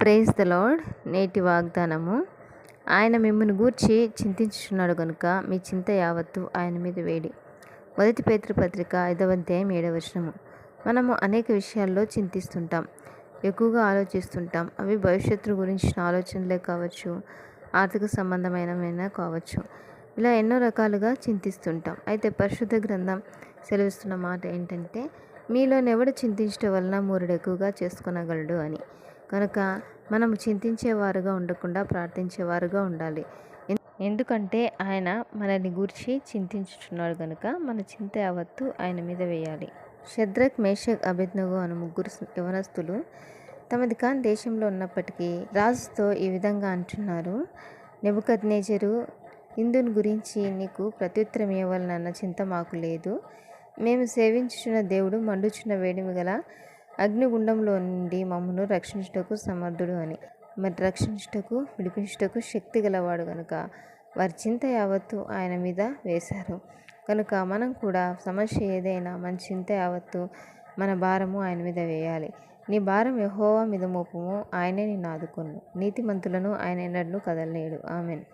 Praise the lord నేటి వాగ్దానము. ఆయన మిమ్మల్ని గూర్చి చింతించుచున్నాడు కనుక మీ చింత యావత్తు ఆయన మీద వేడి. మొదటి పేతృ పత్రిక ఐదవ అధ్యాయం ఏడవ వచనము. మనము అనేక విషయాల్లో చింతిస్తుంటాం ఎక్కువగా ఆలోచిస్తుంటాం. అవి భవిష్యత్తు గురించిన ఆలోచనలే కావచ్చు ఆర్థిక సంబంధమైనవైనా కావచ్చు. ఇలా ఎన్నో రకాలుగా చింతిస్తుంటాం. అయితే పరిశుద్ధ గ్రంథం సెలవిస్తున్న మాట ఏంటంటే మీలోనెవడు చింతించడం వలన మూరుడు ఎక్కువగా చేసుకునగలడు అని. కనుక మనము చింతించేవారుగా ఉండకుండా ప్రార్థించేవారుగా ఉండాలి. ఎందుకంటే ఆయన మనల్ని గూర్చి చింతించుచున్నాడు కనుక మన చింత యావత్తు ఆయన మీద వేయాలి. షద్రక్ మేషక్ అభిజ్ఞగు అను ముగ్గురు యవనస్తులు తమది కాన్ దేశంలో ఉన్నప్పటికీ రాజుతో ఈ విధంగా అంటున్నారు నెబుకద్నేజరు ఇందుని గురించి నీకు ప్రత్యుత్తరం ఇవ్వాలన్న చింత మాకు లేదు. మేము సేవించుచున్న దేవుడు మండుచున్న వేడిమి గల అగ్నిగుండంలో నుండి మమ్మను రక్షించుటకు సమర్థుడు అని. మరి రక్షించుటకు విడిపించుటకు శక్తి గలవాడు కనుక వారి చింత యావత్తు ఆయన మీద వేశారు. కనుక మనం కూడా సమస్య ఏదైనా మన చింత యావత్తు మన భారము ఆయన మీద వేయాలి. నీ భారం యహోవా మీద మోపము ఆయనే నిన్ను ఆదుకొను. నీతిమంతులను ఆయన ఎన్నడూ కదలలేడు ఆమెన్.